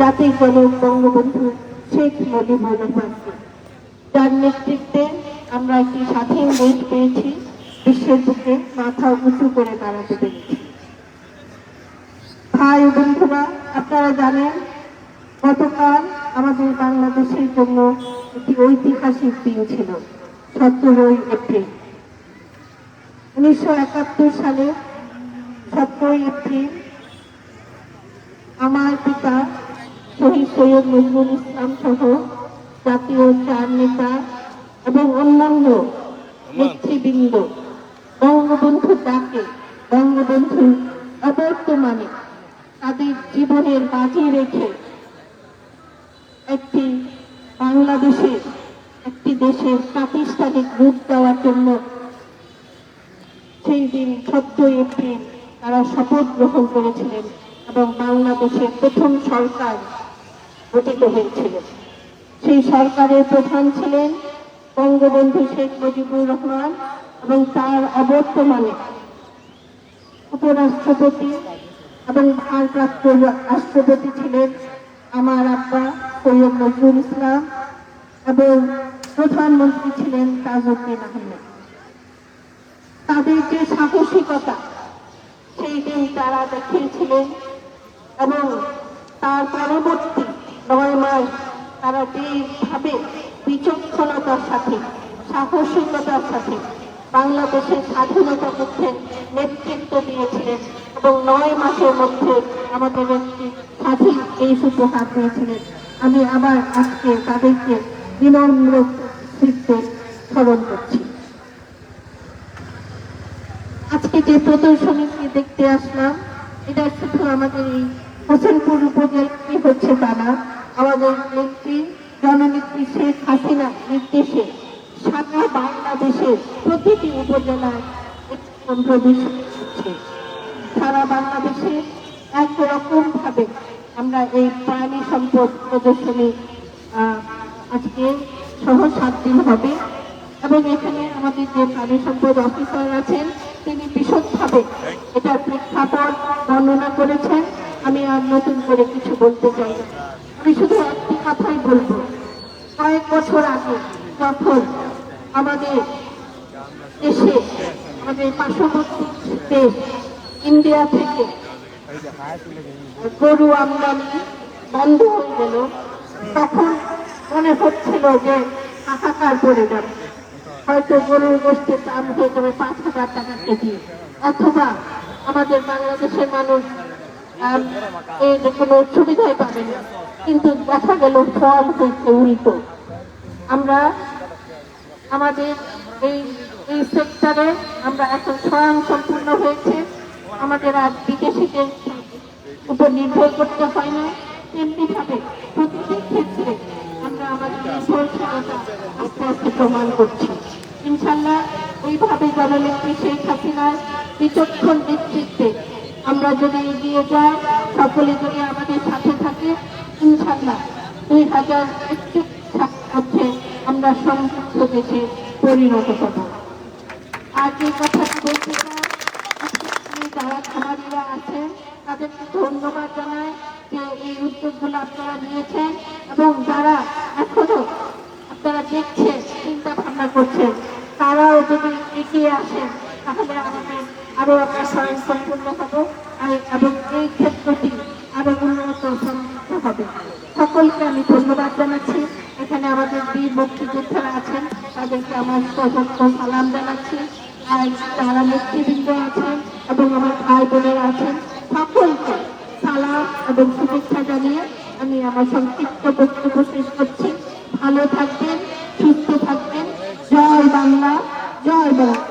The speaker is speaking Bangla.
জাতির জনক বঙ্গবন্ধু শেখ মুজিবুর রহমানকে যার নেতৃত্বে আমরা একটি স্বাধীন দেশ পেয়েছি, বিশ্বের বুকে মাথা উঁচু করে দাঁড়াতে পেরেছি। ভাই বন্ধুরা, আপনারা জানেন, গতকাল আমাদের বাংলাদেশের জন্য একটি ঐতিহাসিক দিন ছিল, সতেরোই এপ্রিল। উনিশশো একাত্তর সালে সতেরোই এপ্রিল আমার পিতা শহীদ সৈয়দ নজরুল ইসলাম সহ জাতীয় চার নেতা এবং অন্যান্য নেতৃবৃন্দ, বঙ্গবন্ধু ডাকে বঙ্গবন্ধু অবর্তমানে তাদের জীবনের বাজি রেখে একটি বাংলাদেশের, একটি দেশের প্রাতিষ্ঠানিক রূপ দেওয়ার জন্য সেই দিন চোদ্দই এপ্রিল তারা শপথ গ্রহণ করেছিলেন এবং বাংলাদেশের প্রথম সরকার গঠিত হয়েছিল। সেই সরকারের প্রধান ছিলেন বঙ্গবন্ধু শেখ মুজিবুর রহমান এবং তার অবর্তমানে উপরাষ্ট্রপতি এবং ভারপ্রাপ্ত রাষ্ট্রপতি ছিলেন আমার আব্বা সৈয়দ নজরুল ইসলাম এবং প্রধানমন্ত্রী ছিলেন তাজউদ্দিন আহমেদ। তাদের যে সাহসিকতা সেই দিন তারা দেখিয়েছিলেন এবং তার পরবর্তী নয় মাস তারা যেভাবে বিচক্ষণতার সাথে, সাহসিকতার সাথে বাংলাদেশের স্বাধীনতা পক্ষে নেতৃত্ব দিয়েছিলেন এবং নয় মাসের মধ্যে আমাদের একটি স্বাধীন দেশ উপহার দিয়েছিলেন। আমি আবার আজকে তাদেরকে বিনম্র চিত্তে স্মরণ করছি। আজকে যে প্রদর্শনীটি দেখতে আসলাম, এটা শুধু আমাদের এই হোসেনপুর উপজেলায় হচ্ছে তা না আমাদের নেত্রী, জননেত্রী শেখ হাসিনা নির্দেশে সারা বাংলাদেশের প্রতিটি উপজেলায় প্রদর্শনী হচ্ছে। সারা বাংলাদেশে একরকম ভাবে আমরা এই প্রাণী সম্পদ প্রদর্শনী আজকে সহ সাত দিন হবে এবং এখানে আমাদের যে প্রাণী সম্পদ অফিসার আছেন, তিনি বিশদভাবে এটার প্রেক্ষাপট বর্ণনা করেছেন। আমি আর নতুন করে কিছু বলতে চাই না। আমি শুধু একটি কথাই বলব। কয়েক বছর আগে যখন আমাদের দেশে, আমাদের পার্শ্ববর্তী দেশ ইন্ডিয়া থেকে গরু আমদানি বন্ধ হয়ে গেল, তখন মনে হচ্ছিল যে হাহাকার পড়ে যাবে। হয়তো গরুর গোষ্ঠীর দাম হয়ে যাবে পাঁচ হাজার টাকা কেজি। অথবা আমাদের বাংলাদেশের মানুষ এর কোনো সুবিধাই পাবে না। কিন্তু দেখা গেল ফল হয়েছে উল্টো। আমরা আমাদের এই এই সেক্টরে আমরা এখন স্বয়ং সম্পূর্ণ হয়েছে। আমাদের আর বিদেশিদের উপর নির্ভর করতে হয় না। তেমনি ভাবে প্রতিটি ক্ষেত্রে আমরা আমাদের নির্ভরশীলতা আস্তে আস্তে প্রমাণ করছি। ইনশাল্লাহ এইভাবে জননেত্রী শেখ হাসিনার বিচক্ষণ নেতৃত্বে আমরা যদি এগিয়ে যাই সকলে যদি আমাদের সাথে থাকে ইনশাল্লাহ দুই হাজার একত্রিশ মধ্যে আমরা সমৃদ্ধ দেশে পরিণত হব। আর যে কথাটি বলতে যারা খামারিরা তাদেরকে ধন্যবাদ যে এই উদ্যোগগুলো আপনারা নিয়েছেন এবং যারা এখনও আপনারা দেখছেন, চিন্তা ভাবনা করছেন, তারাও যদি এগিয়ে আসেন তাহলে আমাদের আরও আমরা সম্পূর্ণ হব এবং এই ক্ষেত্রটি আরও উন্নত সমৃদ্ধ হবে। সকলকে আমি ধন্যবাদ জানাচ্ছি। এখানে আমাদের বীর মুক্তিযোদ্ধারা আছেন, তাদেরকে আমার সযত্ন সালাম জানাচ্ছি। আর যারা নেতৃবৃন্দ আছেন এবং আমার ভাই বোনেরা আছেন। সকলকে সালাম এবং শুভেচ্ছা জানিয়ে আমি আমার সংক্ষিপ্ত বক্তব্য শেষ করছি। ভালো থাকবেন, সুস্থ থাকবেন। জয় বাংলা জয় বাংলা